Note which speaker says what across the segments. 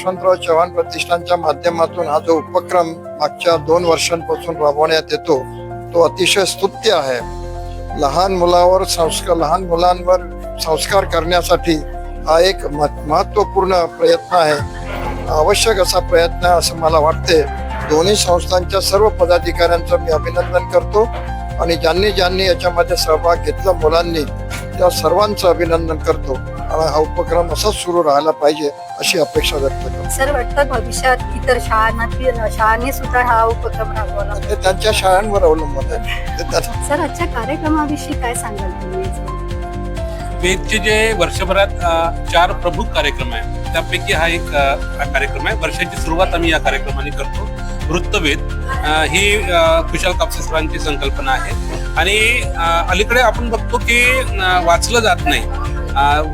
Speaker 1: यशवंतराव चव्हाण प्रतिष्ठानच्या माध्यमातून हा जो उपक्रम मागच्या दोन वर्षांपासून राबवण्यात येतो तो अतिशय स्तुत्य आहे. लहान मुलावर संस्कार लहान मुलांवर संस्कार करण्यासाठी हा एक मह- महत्त्वपूर्ण प्रयत्न आहे. आवश्यक असा प्रयत्न आहे असं मला वाटते. दोन्ही संस्थांच्या सर्व पदाधिकाऱ्यांचं मी अभिनंदन करतो आणि ज्यांनी ज्यांनी याच्यामध्ये सहभाग घेतला मुलांनी त्या सर्वांचं अभिनंदन करतो. आणि हा उपक्रम असाच सुरू राहायला पाहिजे अशी अपेक्षा व्यक्त करतो.
Speaker 2: सर वाटतं भविष्यात इतर शाळांना शाळांनी सुद्धा हा उपक्रम राबवला.
Speaker 1: ते त्यांच्या शाळांवर अवलंबून आहे.
Speaker 2: सर आजच्या कार्यक्रमाविषयी काय सांगाल तुम्ही?
Speaker 3: वेदचे जे वर्षभरात चार प्रमुख कार्यक्रम आहेत त्यापैकी हा एक कार्यक्रम आहे. वर्षाची सुरुवात आम्ही या कार्यक्रमाने करतो. वृत्तवेद ही कुशाल कापसे सरांची संकल्पना आहे. आणि अलीकडे आपण बघतो की वाचलं जात नाही.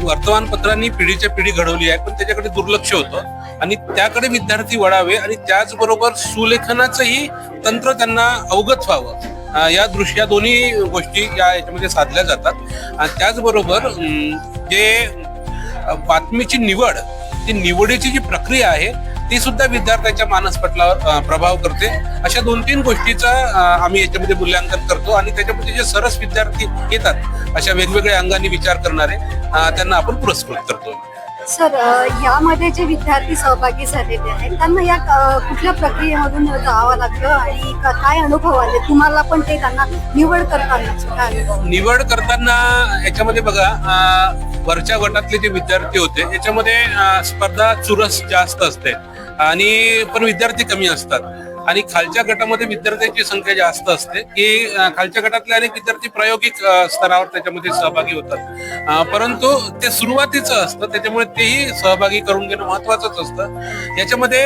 Speaker 3: वर्तमानपत्रांनी पिढीच्या पिढी घडवली आहे पण त्याच्याकडे दुर्लक्ष होतं. आणि त्याकडे विद्यार्थी वळावे आणि त्याचबरोबर सुलेखनाचंही तंत्र त्यांना अवगत व्हावं. या दृष्ट्या दोन्ही गोष्टी या याच्यामध्ये साधल्या जातात. आणि त्याचबरोबर जे बातमीची निवड ती निवडीची जी प्रक्रिया आहे ती सुद्धा विद्यार्थ्यांच्या मानसपटलावर प्रभाव करते. अशा दोन तीन गोष्टीचा आम्ही याच्यामध्ये मूल्यांकन करतो आणि त्याच्यामध्ये जे सरस विद्यार्थी येतात अशा वेगवेगळ्या अंगाने विचार करणारे त्यांना आपण पुरस्कृत करतो.
Speaker 2: सर यामध्ये जे विद्यार्थी सहभागी झालेले आहेत त्यांना या कुठल्या प्रक्रियेमधून जावं लागलं आणि काय अनुभव आले? तुम्हाला पण ते त्यांना निवड करताना?
Speaker 3: निवड करताना याच्यामध्ये बघा वरच्या गटातले जे विद्यार्थी होते याच्यामध्ये स्पर्धा चुरस जास्त असते. आणि पण विद्यार्थी कमी असतात. आणि खालच्या गटामध्ये विद्यार्थ्यांची संख्या जास्त असते. की खालच्या गटातले अनेक विद्यार्थी प्रायोगिक स्तरावर त्याच्यामध्ये सहभागी होतात. परंतु ते सुरुवातीचं असतं. त्याच्यामुळे तेही सहभागी करून घेणं महत्वाचंच असतं. याच्यामध्ये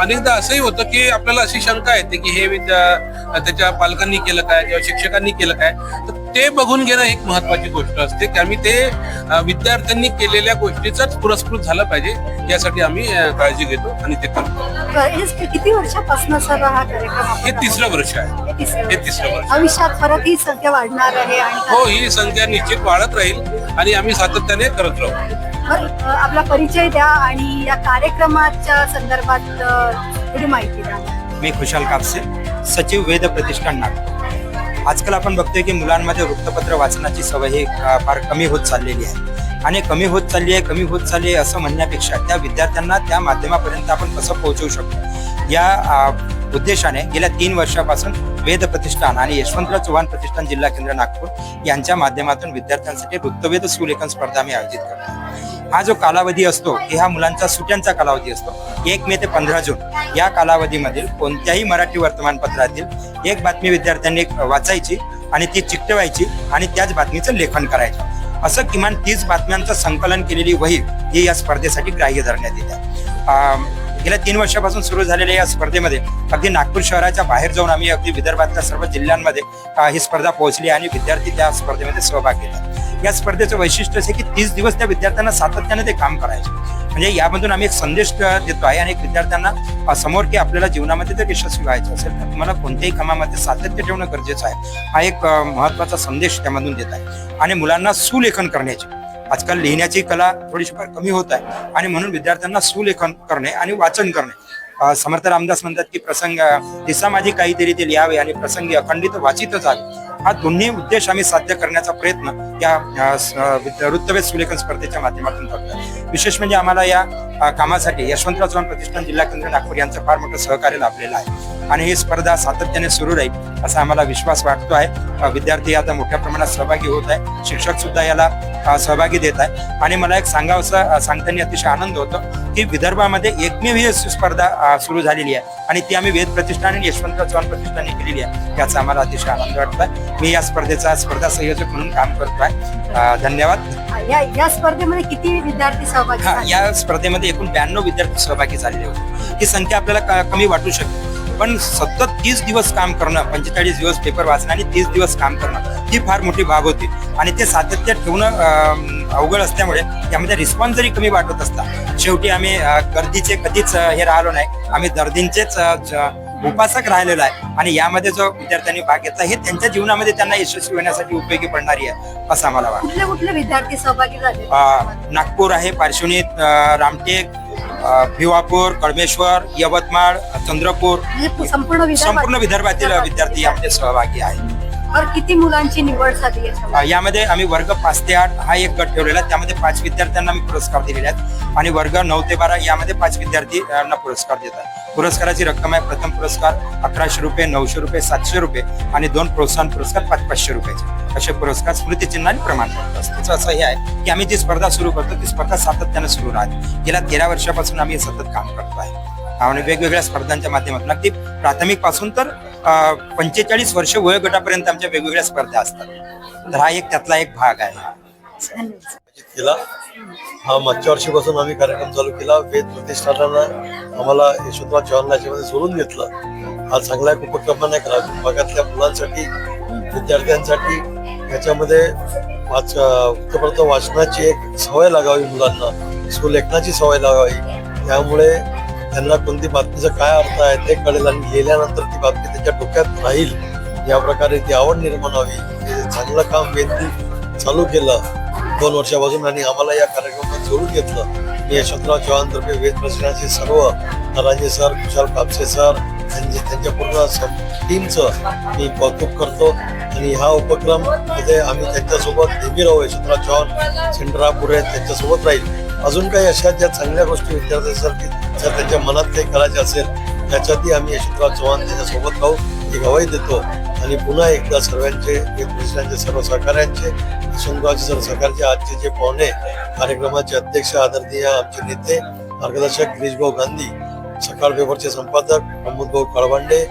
Speaker 3: अनेकदा असंही होतं की आपल्याला अशी शंका येते की हे विद्या त्याच्या पालकांनी केलं काय किंवा शिक्षकांनी केलं काय? तर ते बघून घेणं एक महत्वाची गोष्ट असते. की आम्ही ते विद्यार्थ्यांनी केलेल्या गोष्टीचाच पुरस्कृत झालं पाहिजे यासाठी आम्ही काळजी घेतो आणि ते करतो.
Speaker 2: किती वर्षापासून सर हा कार्यक्रम
Speaker 3: हे तिसरं वर्ष आहे.
Speaker 2: हे तिसरं वर्ष. भविष्यात परत ही संख्या वाढणार आहे आणि
Speaker 3: हो ही संख्या निश्चित वाढत राहील आणि आम्ही सातत्याने करत राहू.
Speaker 2: आपला परिचय द्या आणि या कार्यक्रमाच्या संदर्भात थोडी माहिती द्या.
Speaker 4: मी खुशाल कापसे सचिव वेद प्रतिष्ठान नागपूर. आजकाल आपण बघतोय की मुलांमध्ये वृत्तपत्र वाचनाची सवय ही फार कमी होत चाललेली आहे. आणि कमी होत चालली आहे कमी होत चालली आहे असं म्हणण्यापेक्षा त्या विद्यार्थ्यांना त्या माध्यमापर्यंत आपण कसं पोहोचवू शकतो? या उद्देशाने गेल्या तीन वर्षापासून वेद प्रतिष्ठान आणि यशवंतराव चव्हाण प्रतिष्ठान जिल्हा केंद्र नागपूर यांच्या माध्यमातून विद्यार्थ्यांसाठी वृत्तवेद सुलेखन स्पर्धा आम्ही आयोजित करतो. हा जो कालावधी असतो ह्या हा मुलांचा सुट्यांचा कालावधी असतो. एक मे ते पंधरा जून. या कालावधीमधील कोणत्याही मराठी वर्तमानपत्रातील एक बातमी विद्यार्थ्यांनी वाचायची आणि ती चिकटवायची आणि त्याच बातमीचं लेखन करायचं. असं किमान तीस बातम्यांचं संकलन केलेली वही ही या स्पर्धेसाठी ग्राह्य धरण्यात येते. गेल्या तीन वर्षापासून सुरू झालेल्या या स्पर्धेमध्ये अगदी नागपूर शहराच्या बाहेर जाऊन आम्ही अगदी विदर्भातल्या सर्व जिल्ह्यांमध्ये ही स्पर्धा पोहोचली आणि विद्यार्थी त्या स्पर्धेमध्ये सहभाग घेतात या स्पर्धेचं वैशिष्ट्य असे की तीस दिवस त्या विद्यार्थ्यांना सातत्याने ते काम करायचे. म्हणजे यामधून आम्ही एक संदेश देतो आहे आणि एक विद्यार्थ्यांना समोर की आपल्याला जीवनामध्ये जर यशस्वी व्हायचं असेल तर तुम्हाला कोणत्याही कामामध्ये सातत्य ठेवणं गरजेचं आहे. हा एक महत्त्वाचा संदेश त्यामधून देत आहे. आणि मुलांना सुलेखन करण्याचे. आजकाल लिहिण्याची कला थोडीशी फार कमी होत आहे आणि म्हणून विद्यार्थ्यांना सुलेखन करणे आणि वाचन करणे. समर्थ रामदास म्हणतात की प्रसंग दिसा माझी काहीतरी ते लिहावे आणि प्रसंगी अखंडित वाचितच आहे हा दोन्ही उद्देश आम्ही साध्य करण्याचा प्रयत्न या अ, वृत्तवेध सुलेखन स्पर्धेच्या माध्यमातून करतो विशेष म्हणजे आम्हाला या कामासाठी यशवंतराव चव्हाण प्रतिष्ठान जिल्हा केंद्र नागपूर यांचं फार मोठं सहकार्य लाभलेलं आहे. आणि ही स्पर्धा सातत्याने सुरू राहील असा आम्हाला विश्वास वाटतो आहे. विद्यार्थी आता मोठ्या प्रमाणात सहभागी होत आहे. शिक्षक सुद्धा याला सहभागी देत आहे. आणि मला एक सांगावंसं सांगताना अतिशय आनंद होतो की विदर्भामध्ये एकमेव ही स्पर्धा सुरू झालेली आहे. आणि ती आम्ही वेद प्रतिष्ठान आणि यशवंतराव चव्हाण प्रतिष्ठानने केलेली आहे. याचा आम्हाला अतिशय आनंद वाटतोय. मी या स्पर्धेचा स्पर्धा संयोजक म्हणून काम करतो आहे धन्यवाद.
Speaker 2: या या स्पर्धेमध्ये किती विद्यार्थी सहभागी
Speaker 4: हा
Speaker 2: झाले?
Speaker 4: या स्पर्धेमध्ये एकूण ब्याण्णव विद्यार्थी सहभागी झालेले होते. ही संख्या आपल्याला क- कमी वाटू शकते. पण सतत तीस दिवस काम करणं पंचेचाळीस दिवस पेपर वाचणं आणि तीस दिवस काम करणं ही फार मोठी बाब होती. आणि ते सातत्य ठेवणं अं, अवघड असल्यामुळे त्यामध्ये रिस्पॉन्स जरी कमी वाटत असता शेवटी आम्ही अं, गर्दीचे कधीच अं, हे राहिलो नाही. आम्ही दर्दींचेच अं, ज- उपासक राहिलेलो आहे. आणि यामध्ये जो विद्यार्थ्यांनी भाग घेतला हे त्यांच्या जीवनामध्ये त्यांना यशस्वी होण्यासाठी उपयोगी पडणारी आहे असं आम्हाला वाटतं.
Speaker 2: कुठले कुठले विद्यार्थी सहभागी झाले?
Speaker 4: अ, नागपूर आहे पार्श्वनी रामटेक भिवापूर कळमेश्वर यवतमाळ चंद्रपूर
Speaker 2: म्हणजे संपूर्ण विदर्भात
Speaker 4: संपूर्ण विदर्भातील विद्यार्थी यामध्ये सहभागी आहेत.
Speaker 2: और किती मुलांची निवड झाली याच्यामध्ये?
Speaker 4: अ, यामध्ये आम्ही वर्ग पाच ते आठ हा एक गट ठेवलेला आहे. त्यामध्ये पाच विद्यार्थ्यांना मी पुरस्कार दिलेले आहेत. आणि वर्ग नऊ ते बारा यामध्ये पाच विद्यार्थ्यांना पुरस्कार देतात पुरस्काराची रक्कम आहे प्रथम पुरस्कार अकराशे रुपये नऊशे रुपये सातशे रुपये आणि दोन प्रोत्साहन पुरस्कार पाच पाचशे रुपयाचे. असे पुरस्कार स्मृतिचिन्ह आणि प्रमाणपत्र असतात. असं हे आहे की आम्ही जी स्पर्धा सुरू करतो ती स्पर्धा सातत्यानं सुरू राहते. गेल्या तेरा वर्षापासून आम्ही हे सतत काम करतो आहे. आणि वेगवेगळ्या स्पर्धांच्या माध्यमातून. अगदी प्राथमिकपासून तर पंचेचाळीस वर्ष वयोगटापर्यंत आमच्या वेगवेगळ्या स्पर्धा असतात. तर हा एक त्यातला एक भाग आहे.
Speaker 5: केला. हा मागच्या वर्षीपासून आम्ही कार्यक्रम चालू केला. वेद प्रतिष्ठानानं आम्हाला यशवंतराव चव्हाण याच्यामध्ये सोडून घेतलं. हा चांगला एक उपक्रमाने करा भागातल्या मुलांसाठी विद्यार्थ्यांसाठी याच्यामध्ये वाच वृत्तपत्र वाचनाची एक सवय लागावी मुलांना. सुलेखनाची सवय लागावी. त्यामुळे त्यांना कोणती बातमीचा काय अर्थ आहे ते कळेल आणि लिहिल्यानंतर ती बातमी त्यांच्या डोक्यात राहील. या प्रकारे ती आवड निर्माण व्हावी. हे चांगलं काम वेंदी चालू केलं. दोन वर्षापासून आणि आम्हाला या कार्यक्रमात जोडून घेतलं. मी यशवंतराव चव्हाण तर्फे वेद प्रशिक्षणाचे सर्व नरांजे सर कुशाल कापसे सर त्यांचे त्यांच्या पूर्ण टीमचं मी कौतुक करतो. आणि हा उपक्रममध्ये आम्ही त्यांच्यासोबत नेहमी राहू यशवंतराव चव्हाण सेंटरा पुरे त्यांच्यासोबत राहील. अजून काही अशा ज्या चांगल्या गोष्टी विद्यार्थ्यांसाठी जर त्याच्या मनात काही करायचे असेल त्याच्यातही आम्ही यशवंतराव चव्हाण त्यांच्यासोबत राहू ही गवाही देतो. आणि पुन्हा एकदा सर्वांचे वेद सर्व सहकार्यांचे यशवंतरावचे सर्व सहकार्याचे आजचे जे पाहुणे कार्यक्रमाचे अध्यक्ष आदरणीय आमचे नेते मार्गदर्शक गिरीशभाऊ गांधी सकाळ पेपरचे संपादक प्रमोदभाऊ कळवांडे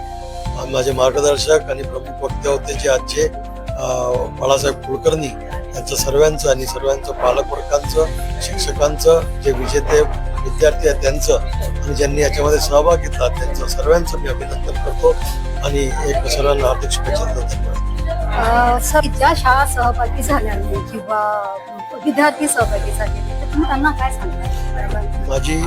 Speaker 5: माझे मार्गदर्शक आणि प्रमुख वक्ते होते जे आजचे बाळासाहेब कुलकर्णी यांचं सर्वांचं आणि सर्वांचं पालकवर्गांचं शिक्षकांचं जे विजेते विद्यार्थी आहेत त्यांचं. आणि ज्यांनी याच्यामध्ये सहभाग घेतला त्यांचं सर्वांचं मी अभिनंदन करतो. आणि एक सर्वांना हार्दिक शुभेच्छा देतो. धन्यवाद
Speaker 2: ज्या शाळा सहभागी झाल्या किंवा विद्यार्थी सहभागी झाले नाही, तर तुम्ही त्यांना काय सांगता?
Speaker 5: माझी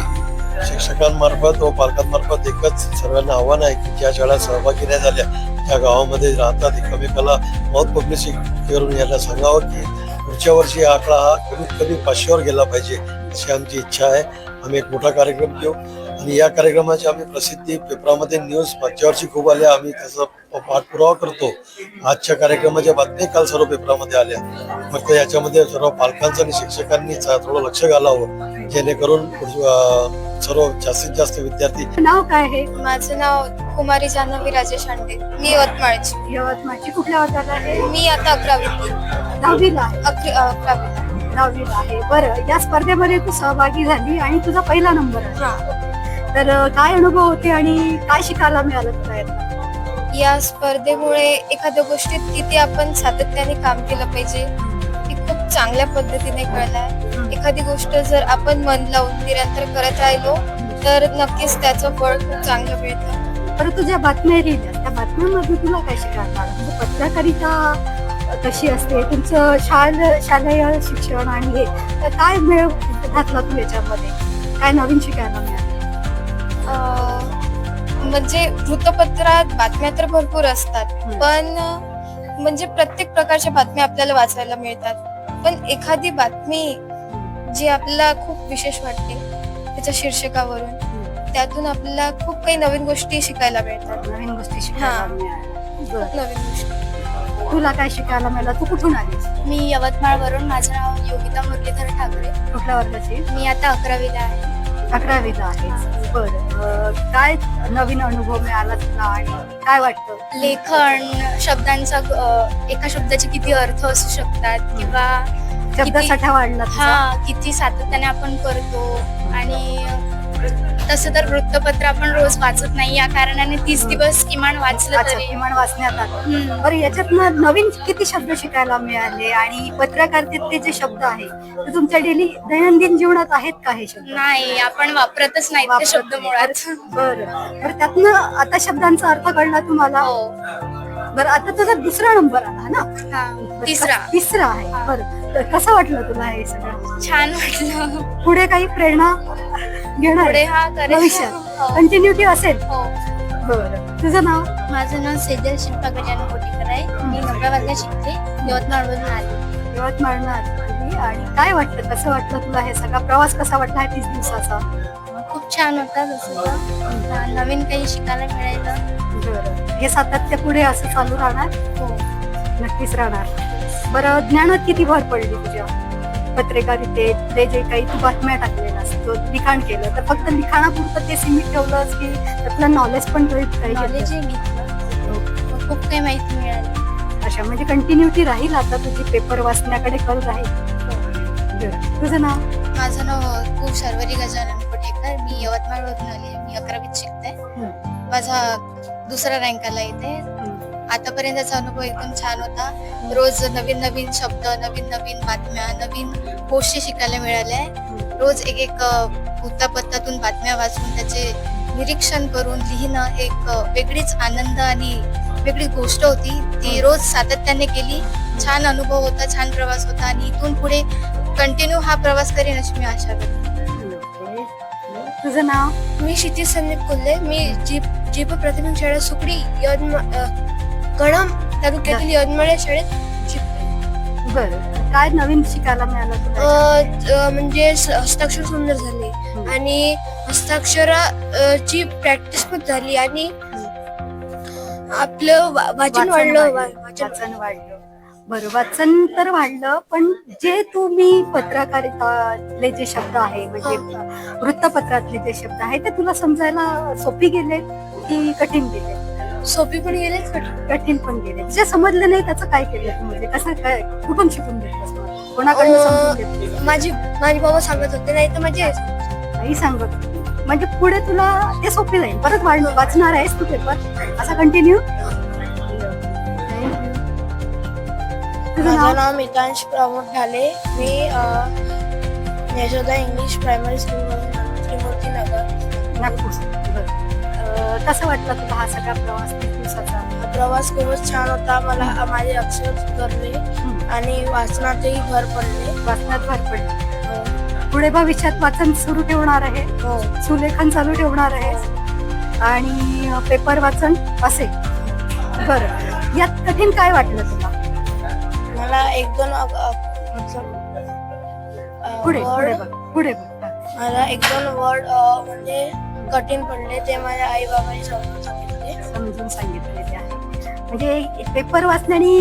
Speaker 5: शिक्षकांमार्फत व पालकांमार्फत एकच सर्वांना आव्हान आहे की ज्या शाळा सहभागी नाही झाल्या त्या गावामध्ये राहतात. एकमेकाला बहुत पब्लिसिटी करून यायला सांगावं की पुढच्या वर्षी हा आकडा हा कमीत कमी पाचशेवर गेला पाहिजे अशी आमची इच्छा आहे. आम्ही एक मोठा कार्यक्रम घेऊ. आणि या कार्यक्रमाची आम्ही प्रसिद्धी पेपरामध्ये न्यूज मागच्या वर्षी खूप आल्या आम्ही त्याचा पाठपुरावा करतो. आजच्या कार्यक्रमाच्या बातमी काल सर्व पेपरामध्ये आल्या. फक्त याच्यामध्ये सर्व पालकांचं आणि शिक्षकांनी थोडं लक्ष घालावं. जेणेकरून सर्व जास्तीत जास्त विद्यार्थी
Speaker 2: नाव काय आहे?
Speaker 6: माझं नाव कुमारी जान्हवी राजेश हांडे मी यवतमाळची.
Speaker 2: यवतमाळची कुठल्या वर्गाला आहे?
Speaker 6: मी आता अकरावी
Speaker 2: दहावीला आहे. आहे. बरं या स्पर्धेमध्ये तू सहभागी झाली आणि तुझा पहिला नंबर आहे. तर काय अनुभव होते आणि काय शिकायला मिळालं तुला?
Speaker 6: या स्पर्धेमुळे एखाद्या गोष्टीत किती आपण सातत्याने काम केलं पाहिजे हे खूप चांगल्या पद्धतीने कळलंय एखादी गोष्ट जर आपण मन लावून निरंतर करत राहिलो तर नक्कीच त्याचं फळ खूप चांगलं मिळतं.
Speaker 2: बरं तुझ्या बातम्या लिहिल्या त्या बातम्यांमध्ये तुला काय शिकायला? म्हणजे पत्रकारिता कशी असते तुमचं शाल शालेय शिक्षण आणि हे तर काय मिळ घातला तू याच्यामध्ये? काय नवीन शिकायला मिळालं?
Speaker 6: म्हणजे वृत्तपत्रात बातम्या तर भरपूर असतात. पण म्हणजे प्रत्येक प्रकारच्या बातम्या आपल्याला वाचायला मिळतात. पण एखादी बातमी जी आपल्याला खूप विशेष वाटते त्याच्या शीर्षकावरून त्यातून आपल्याला खूप काही नवीन गोष्टी शिकायला मिळतात.
Speaker 2: नवीन गोष्टी शिकायला
Speaker 6: हा. नवीन गोष्टी.
Speaker 2: तुला काय शिकायला मिळालं? तू कुठून आलीस?
Speaker 6: मी यवतमाळवरून माझं नाव योगिता मुरलीधर ठाकरे.
Speaker 2: कुठल्या वर्गाची?
Speaker 6: मी आता अकरावीला आहे.
Speaker 2: अकरावीला आहेस बरं. काय नवीन अनुभव मिळाला तुला आणि काय वाटतं?
Speaker 6: लेखन शब्दांचा अ, एका शब्दाचे किती अर्थ असू शकतात किंवा
Speaker 2: शब्दासाठा वाढला तुझा?
Speaker 6: हा किती सातत्याने आपण करतो आणि तसं तर वृत्तपत्र आपण रोज वाचत नाही. या कारणाने तीस दिवस किमान वाचलं
Speaker 2: अच्छा,
Speaker 6: तरी.
Speaker 2: किमान वाचण्यात आलं.
Speaker 6: हम्म.
Speaker 2: बरं याच्यातनं नवीन किती शब्द शिकायला मिळाले आणि पत्रकारितेतले जे शब्द आहेत ते तुमच्या डेली दैनंदिन जीवनात आहेत का हे शब्द?
Speaker 6: नाही आपण वापरतच नाही ते शब्द. मुळात.
Speaker 2: बरं बरं त्यातनं आता शब्दांचा अर्थ कळला तुम्हाला?
Speaker 6: हो.
Speaker 2: बरं आता तुझा दुसरा नंबर आला ना?
Speaker 6: हा तिसरा.
Speaker 2: तिसरा आहे. बरं. तर कसं वाटलं तुला हे सगळं?
Speaker 6: छान वाटलं.
Speaker 2: पुढे काही प्रेरणा घेणार?
Speaker 6: पुढे हा करेल
Speaker 2: भविष्यात.
Speaker 6: हो.
Speaker 2: कंटिन्युटी असेल?
Speaker 6: हो.
Speaker 2: बरं. तुझं नाव?
Speaker 6: माझं नाव सेजल शिल्पा गजानन कोटीकर आहे. मी वर्गात शिकते. यवतमाळमधून आले.
Speaker 2: यवतमाळनं आली. आणि काय वाटतं कसं वाटलं तुला हे सगळा? प्रवास कसा वाटला आहे तीस दिवसाचा?
Speaker 6: खूप छान होता जसं नवीन काही शिकायला मिळालं
Speaker 2: बरं. हे सातत्य पुढे असं चालू राहणार?
Speaker 6: हो.
Speaker 2: नक्कीच राहणार. बरं ज्ञानात किती भर पडली तुझ्या? पत्रकारितेत ते जे काही तू बातम्या टाकलेलास तो लिखाण केलं तर फक्त लिखाणापुरतं ते सीमित ठेवलंस की त्यातलं नॉलेज पण
Speaker 6: मग खूप काही माहिती मिळाली.
Speaker 2: अशा म्हणजे कंटिन्युटी राहील आता? तुझी पेपर वाचण्याकडे कल राहील. तुझं नाव?
Speaker 6: माझं नाव कु शर्वरी गजानन कोटेकर मी यवतमाळवरून आली मी अकरावीत शिकते. माझा दुसरा रँक आला इथे. आतापर्यंतचा अनुभव एकदम छान होता. रोज नवीन नवीन शब्द नवीन नवीन बातम्या नवीन गोष्टी शिकायला मिळाल्या. रोज एक एक वृत्तपत्रातून बातम्या वाचून त्याचे निरीक्षण करून लिहिणं एक वेगळीच आनंद आणि वेगळी गोष्ट होती. ती रोज सातत्याने केली. छान अनुभव होता छान प्रवास होता आणि इथून पुढे कंटिन्यू हा प्रवास करेन अशी मी आशा करते.
Speaker 2: तुझं नाव?
Speaker 6: मी क्षितिज संदीप कोल्हे मी जीप जीप प्राथमिक शाळा सुकडी यवतमाळ कळम तालुक्यातील यवतमाळ या. शाळेत
Speaker 2: बरं. काय नवीन शिकायला मिळालं
Speaker 6: अ,
Speaker 2: तुला?
Speaker 6: अ, म्हणजे स- हस्ताक्षर सुंदर झाले. आणि हस्ताक्षराची प्रॅक्टिस पण झाली आणि आपलं वा- वाचन वाढलं वा- वाचन
Speaker 2: वाचन वाढलं. बरं वाचन तर वाढलं पण जे तुम्ही पत्रकारितातले जे शब्द आहे म्हणजे वृत्तपत्रातले जे शब्द आहे ते तुला समजायला सोपी गेले की कठीण गेले?
Speaker 6: सोपी पण गेले कठीण
Speaker 2: पण गेले. जे समजले नाही त्याचं काय केलं म्हणजे कसं काय कुठून शिकून घेतलंस मग? कोणाकडनं समजून घेतलीस?
Speaker 6: माझी माझे बाबा सांगत होते नाही तर माझे
Speaker 2: नाही सांगत होती. म्हणजे पुढे तुला ते सोपी जाईल. परत वाचणार आहेस तू पेपर असा कंटिन्यू
Speaker 7: माझं नाव? मितांश प्रमोद ढाले मी यशोदा इंग्लिश प्रायमरी आलो, त्रिमूर्ती नगर
Speaker 2: नागपूर. कसं वाटलं तुला हा सगळा प्रवास तीन दिवसाचा?
Speaker 7: हा प्रवास खूपच छान होता. मला माझे अक्षर सुधारले. आणि वाचनातही भर पडले.
Speaker 2: वाचनात भर पडली.
Speaker 7: हो.
Speaker 2: पुढे भविष्यात वाचन सुरू ठेवणार आहे.
Speaker 7: हो.
Speaker 2: सुलेखन चालू ठेवणार आहे. आणि अं, पेपर वाचन असे बरं. यात कठीण काय वाटलं तुला?
Speaker 7: मला एक दोन
Speaker 2: पुढे पुढे बघ. पुढे बघ. हा.
Speaker 7: मला एक दोन वर्ड म्हणजे कठीण पडले ते माझ्या आई बाबांनी समजून सांगितले.
Speaker 2: समजून सांगितलेले आहे. म्हणजे पेपर वाचण्याने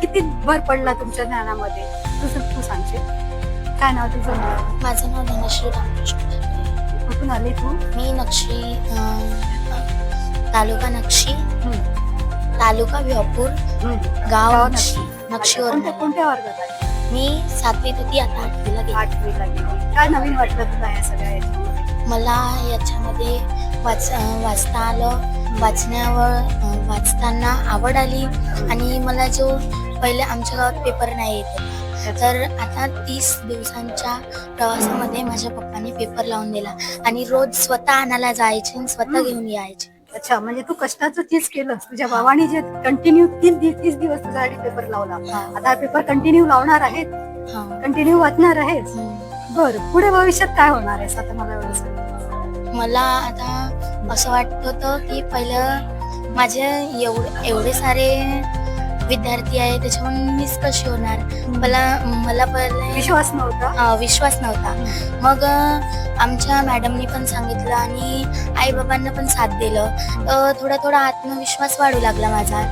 Speaker 2: किती भर पडला तुमच्या ज्ञानामध्ये? तुझं तू सांगशील? काय नाव तुझं?
Speaker 8: माझं नाव धनश्री रामकृष्ण.
Speaker 2: कुठून आली तू?
Speaker 8: मी नक्षी तालुका नक्षी. तालुका
Speaker 2: हम्म.
Speaker 8: गाव नक्षी. नक्षीवर
Speaker 2: कोणत्या वर्गात
Speaker 8: मी सातवीत होती आता आठवीला
Speaker 2: आठवीला गेली. काय नवीन वाटलं तुला या सगळ्या
Speaker 8: मला याच्यामध्ये वाच वाचता आलं वाचण्यावर वाचताना आवड आली आणि मला जो पहिले आमच्या गावात पेपर नाही येत तर आता तीस दिवसांच्या प्रवासामध्ये माझ्या पप्पांनी पेपर लावून दिला आणि रोज स्वतः आणायला जायचे आणि स्वतः. घेऊन यायचे
Speaker 2: अच्छा म्हणजे तू कष्टाचं चीज केलंस तुझ्या भावाने जे कंटिन्यू तीन तीस दिवस तुझ्यासाठी पेपर लावला आता हा पेपर कंटिन्यू लावणार आहे
Speaker 8: हा.
Speaker 2: कंटिन्यू वाचणार आहेस
Speaker 8: हम्म.
Speaker 2: बर पुढे भविष्यात काय होणार आहेस आता मला.
Speaker 8: मला आता असं वाटत होतं की पहिलं माझे एवढे एवढे सारे विद्यार्थी आहे त्याच्यामुळे मीच कशी होणार? मला मला पहिले
Speaker 2: विश्वास नव्हता?
Speaker 8: विश्वास नव्हता. मग आमच्या मॅडमनी पण सांगितलं आणि आई बाबांना पण साथ दिलं. तर थोडा थोडा आत्मविश्वास वाढू लागला माझा.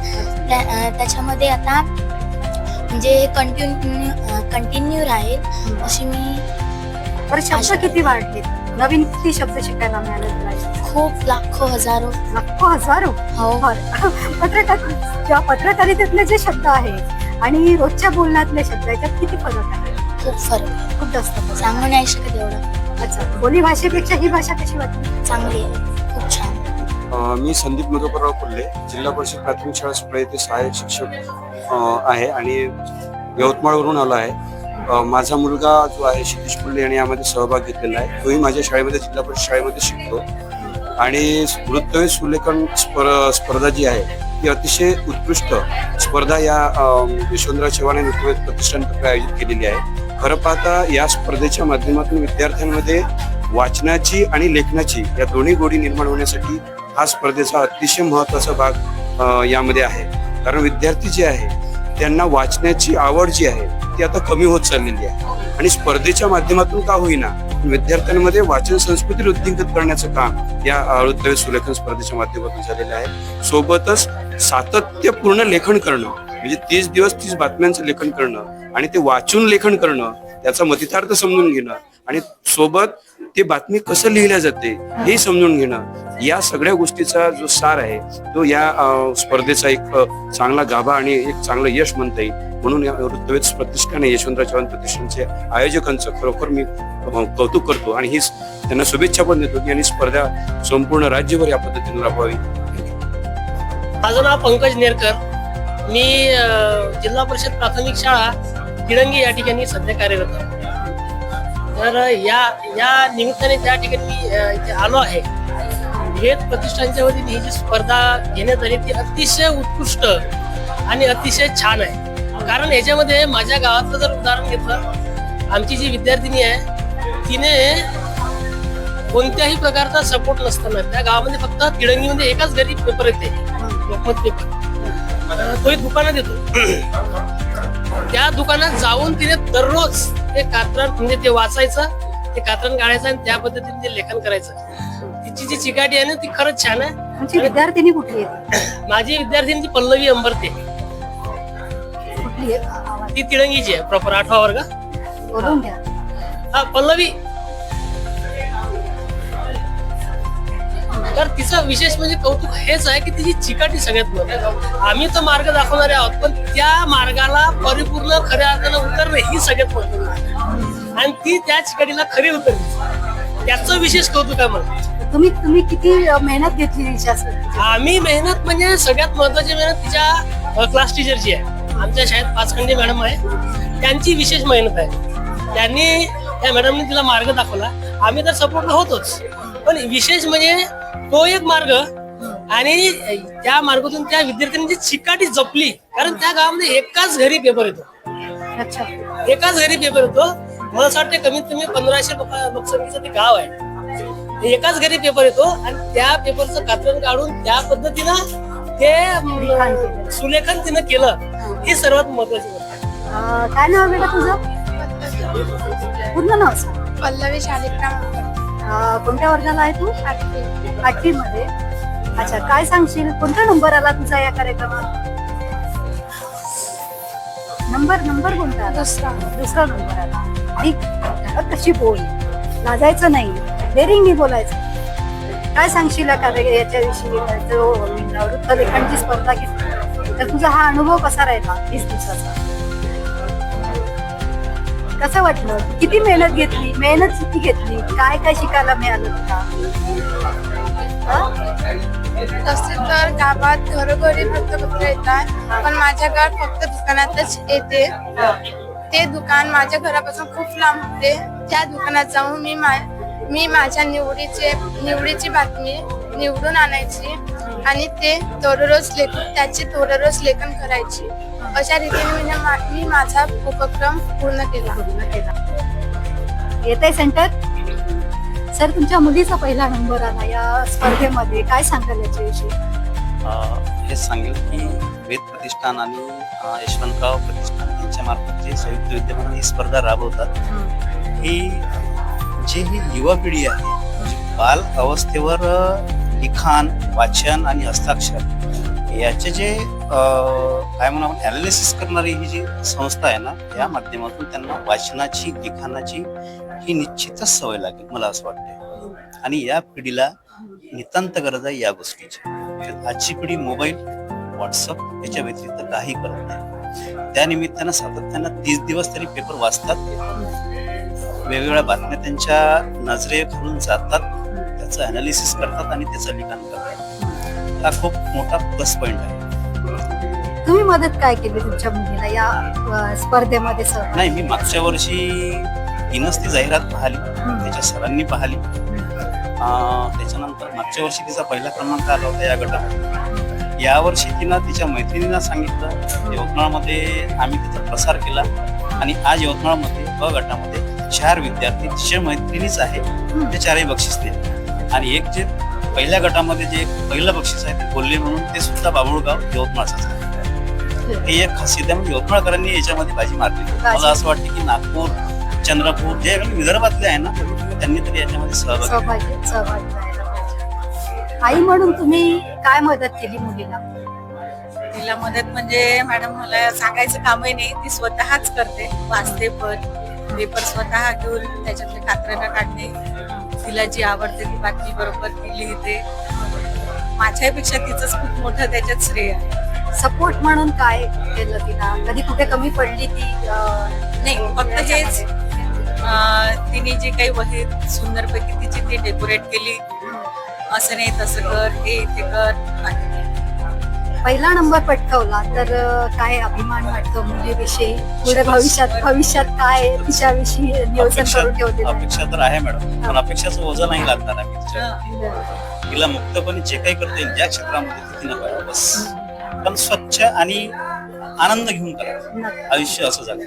Speaker 8: त्याच्यामध्ये आता म्हणजे कंटिन्यू कंटिन्यू राहील अशी मी
Speaker 2: किती वाढले? नवीन किती शब्द शिकायला मिळाले तुला?
Speaker 8: खूप लाखो हजारो.
Speaker 2: लाखो हजारो?
Speaker 8: हो.
Speaker 2: बरं. पत्रकार ज्या पत्रकारितेतले जे शब्द आहेत आणि रोजच्या बोलण्यातले शब्द याच्यात किती फरक आहे?
Speaker 8: खूप फरक आहे.
Speaker 2: खूप जास्त फरक
Speaker 8: सांगू नाही शकत एवढं.
Speaker 2: अच्छा. बोली भाषेपेक्षा ही भाषा कशी वाटली?
Speaker 8: चांगली आहे. खूप छान.
Speaker 9: अ, मी संदीप मधुकरराव कोल्हे जिल्हा परिषद प्राथमिक शाळा सुपळा येथे सहाय्यक शिक्षक अ, आहे आणि यवतमाळवरून आलो आहे. माझा मुलगा जो आहे शिरीष कोल्हे यांनी यामध्ये सहभाग घेतलेला आहे. तोही माझ्या शाळेमध्ये जिल्हा परिषद शाळेमध्ये शिकतो. आणि वृत्तवेध सुलेखन स्पर स्पर्धा जी आहे ती अतिशय उत्कृष्ट स्पर्धा या यशवंतराव चव्हाण नृत्य प्रतिष्ठानतर्फे आयोजित केलेली आहे. खरं पाहता या स्पर्धेच्या माध्यमातून विद्यार्थ्यांमध्ये वाचनाची आणि लेखनाची या दोन्ही गोडी निर्माण होण्यासाठी हा स्पर्धेचा अतिशय महत्त्वाचा भाग यामध्ये आहे. कारण विद्यार्थी जे आहे त्यांना वाचण्याची आवड जी आहे ती आता कमी होत चाललेली आहे. आणि स्पर्धेच्या माध्यमातून का होईना विद्यार्थ्यांमध्ये वाचन संस्कृती वृद्धिंगत करण्याचं काम या अ, सुलेखन स्पर्धेच्या माध्यमातून झालेलं आहे. सोबतच सातत्यपूर्ण लेखन करणं म्हणजे तीस दिवस तीस बातम्यांचं लेखन करणं आणि ते वाचून लेखन करणं त्याचा मतितार्थ समजून घेणं आणि सोबत ते बातमी कसं लिहिल्या जाते हे समजून घेणं या सगळ्या गोष्टीचा जो सार आहे तो या स्पर्धेचा एक चांगला गाभा आणि एक चांगलं यश म्हणता येईल. म्हणून या वृत्तवेध प्रतिष्ठान यशवंतराव चव्हाण प्रतिष्ठानचे आयोजकांचं खरोखर मी कौतुक करतो आणि हीच त्यांना शुभेच्छा पण देतो की आणि स्पर्धा संपूर्ण राज्यभर या पद्धतीने राबवावी.
Speaker 10: माझं नाव पंकज नेरकर. मी जिल्हा परिषद प्राथमिक शाळा तिरंगी या ठिकाणी सध्या कार्यरत आहे. तर या या निमित्ताने त्या ठिकाणी मी इथे आलो आहे. वेद प्रतिष्ठानच्या वतीने ही जी स्पर्धा घेण्यात आली ती अतिशय उत्कृष्ट आणि अतिशय छान आहे. कारण याच्यामध्ये माझ्या गावातलं जर उदाहरण घेतलं आमची जी विद्यार्थिनी आहे तिने कोणत्याही प्रकारचा सपोर्ट नसताना त्या गावामध्ये फक्त तिळंगीमध्ये एकाच घरी पेपर येते. लोकमत पेपर तोही दुकानात येतो. त्या दुकानात जाऊन तिने दररोज ते कात्रण म्हणजे ते वाचायचं ते कात्रण काढायचं आणि त्या पद्धतीने ते लेखन करायचं. तिची जी चिकाटी आहे ना ती खरंच छान आहे.
Speaker 2: विद्यार्थिनी कुठली आहे
Speaker 10: माझी विद्यार्थिनी ती पल्लवी अंबरते.
Speaker 2: कुठली आहे? आवाज
Speaker 10: ती तिळंगीची आहे प्रॉपर आठवा वर्ग.
Speaker 2: बोलून घ्या
Speaker 10: हा पल्लवी. तर तिचा विशेष म्हणजे कौतुक हेच आहे की तिची चिकाटी सगळ्यात महत्वाची आम्ही तर मार्ग दाखवणारे आहोत पण त्या मार्गाला परिपूर्ण खऱ्या अर्थानं उतरणे ही सगळ्यात महत्वाची आणि ती त्या चिकाटीला खरी उतरली. त्याचं विशेष कौतुक आहे मला.
Speaker 2: तुम्ही तुम्ही किती मेहनत घेतली
Speaker 10: आम्ही मेहनत म्हणजे सगळ्यात महत्वाची मेहनत तिच्या क्लास टीचरची आहे. आमच्या शाळेत पाचखंडी मॅडम आहे. त्यांची विशेष मेहनत आहे. त्यांनी त्या मॅडमने तिला मार्ग दाखवला. आम्ही तर सपोर्टला होतोच. पण विशेष म्हणजे तो एक मार्ग. आणि त्या मार्गातून त्या विद्यार्थ्यांनी जी चिकाटी जपली कारण त्या गावामध्ये एकाच घरी पेपर येतो.
Speaker 2: अच्छा.
Speaker 10: एकाच घरी पेपर येतो. मला असं वाटतं कमीत कमी पंधराशे लोक लोकसंख्येचं ते गाव आहे. एकाच घरी पेपर येतो आणि त्या पेपरचं कात्रण काढून त्या पद्धतीनं ते. सुलेखन तिनं केलं. ही. सर्वात महत्वाची गोष्ट
Speaker 2: काय नाव आहे बेटा तुझं? पूर्ण नाव
Speaker 7: पल्लवी शालिग्राम
Speaker 2: अ, कोणत्या वर्गाला आहे तू? आठवी मध्ये अच्छा काय सांगशील? कोणता नंबर आला तुझा या कार्यक्रमात? नंबर नंबर कोणता? आला
Speaker 7: दुसरा.
Speaker 2: दुसरा नंबर आला. आणि कशी बोल? लाजायचं नाही. डेरिंगनी बोलायचं. काय सांगशील या कार्य याच्याविषयी जो वृत्त लेखनची स्पर्धा घेतली. तर तुझा हा अनुभव कसा राहिला? वीस दिवसाचा. कसं वाटलं? किती मेहनत घेतली? मेहनत किती घेतली? काय काय शिकायला मिळालं तुला?
Speaker 7: तसे तर गावात घरोघरी वृत्तपत्र येतात पण माझ्या गावात फक्त दुकानातच येते. ते दुकान माझ्या घरापासून खूप लांब होते. त्या दुकानात जाऊन मी मा मी माझ्या निवडीचे निवडीची बातमी निवडून आणायची आणि ते दररोज लेखन त्याचे दररोज लेखन करायची. अशा रीतीने मी माझा उपक्रम पूर्ण केला.
Speaker 2: पूर्ण केला येत आहे सेंटर? सर तुमच्या मुलीचा पहिला नंबर आला या स्पर्धेमध्ये. काय सांगाल याच्याविषयी?
Speaker 11: हे सांगेल की वेद प्रतिष्ठान आणि यशवंतराव प्रतिष्ठान यांच्या मार्फत जे संयुक्त विद्यमान ही स्पर्धा राबवतात ही जी ही युवा पिढी आहे बाल अवस्थेवर लिखाण वाचन आणि हस्ताक्षर याचे जे अ, काय म्हणू ॲनालिसिस अनालिसिस करणारी ही जी संस्था आहे ना या माध्यमातून त्यांना वाचनाची लिखाणाची ही निश्चितच सवय लागेल मला असं वाटतं आणि या पिढीला नितांत गरज आहे या गोष्टीची. आजची पिढी मोबाईल व्हॉट्सअप याच्या व्यतिरिक्त काही करत नाही. त्यानिमित्तानं सातत्यानं तीस दिवस तरी पेपर वाचतात. वेगवेगळ्या बातम्या त्यांच्या नजरेखालून जातात. त्याचं अनालिसिस करतात आणि त्याचं लिखाण करतात. हा खूप मोठा प्लस पॉईंट आहे.
Speaker 2: तुम्ही मदत काय केली तुमच्या मुलीला या अ, स्पर्धेमध्ये सर
Speaker 11: नाही मी मागच्या वर्षी तिनंच ती जाहिरात पाहिली. त्याच्या सरांनी पाहिली. अं, त्याच्यानंतर मागच्या वर्षी तिचा पहिला क्रमांक आला होता या गटात. यावर्षी तिनं तिच्या मैत्रिणींना सांगितलं यवतमाळमध्ये आम्ही तिचा प्रसार केला. आणि आज यवतमाळमध्ये ब गटामध्ये चार विद्यार्थी तिच्या मैत्रिणीच आहे ते चारही बक्षीस दिले आणि एक जे पहिल्या गटामध्ये जे पहिलं बक्षीस आहे ते बोलले म्हणून ते सुद्धा बाबुळगाव यवतमाळचाच आहे. ही एक खासियत आहे. म्हणजे यवतमाळकरांनी याच्यामध्ये बाजी मारली. मला असं वाटतं की नागपूर चंद्रपूर जे विदर्भातले आहे ना त्यांनी तरी याच्यामध्ये सहभाग
Speaker 2: आई म्हणून तुम्ही काय मदत केली मुलीला?
Speaker 12: तिला मदत म्हणजे मॅडम मला सांगायचं कामही नाही. ती स्वतःच करते. वाचते पण. पेपर स्वतः घेऊन त्याच्यातले कात्रणं काढणे तिला जी आवडते ती बातमी बरोबर ती लिहिते. माझ्यापेक्षा तिचंच खूप मोठं त्याच्यात श्रेय आहे.
Speaker 2: सपोर्ट म्हणून काय केलं तिला? कधी कुठे कमी पडली ती?
Speaker 12: नाही फक्त हेच तिने जी काही वही सुंदरपैकी तिची ती डेकोरेट केली. असं नाही तसं कर हे ते कर.
Speaker 2: पहिला नंबर पटकावला तर काय अभिमान वाटतो मुलीविषयी? पुढे भविष्यात भविष्यात काय तिच्याविषयी नियोजन
Speaker 11: अपेक्षा
Speaker 2: करून आहे
Speaker 11: अपेक्षा तर आहे मॅडम पण अपेक्षाचं ओझं नाही लागणार. तिला मुक्तपणे जे काही करता ज्या क्षेत्रामध्ये ती तिनं करावं बस. पण स्वच्छ आणि आनंद घेऊन करा. आयुष्य असं झालं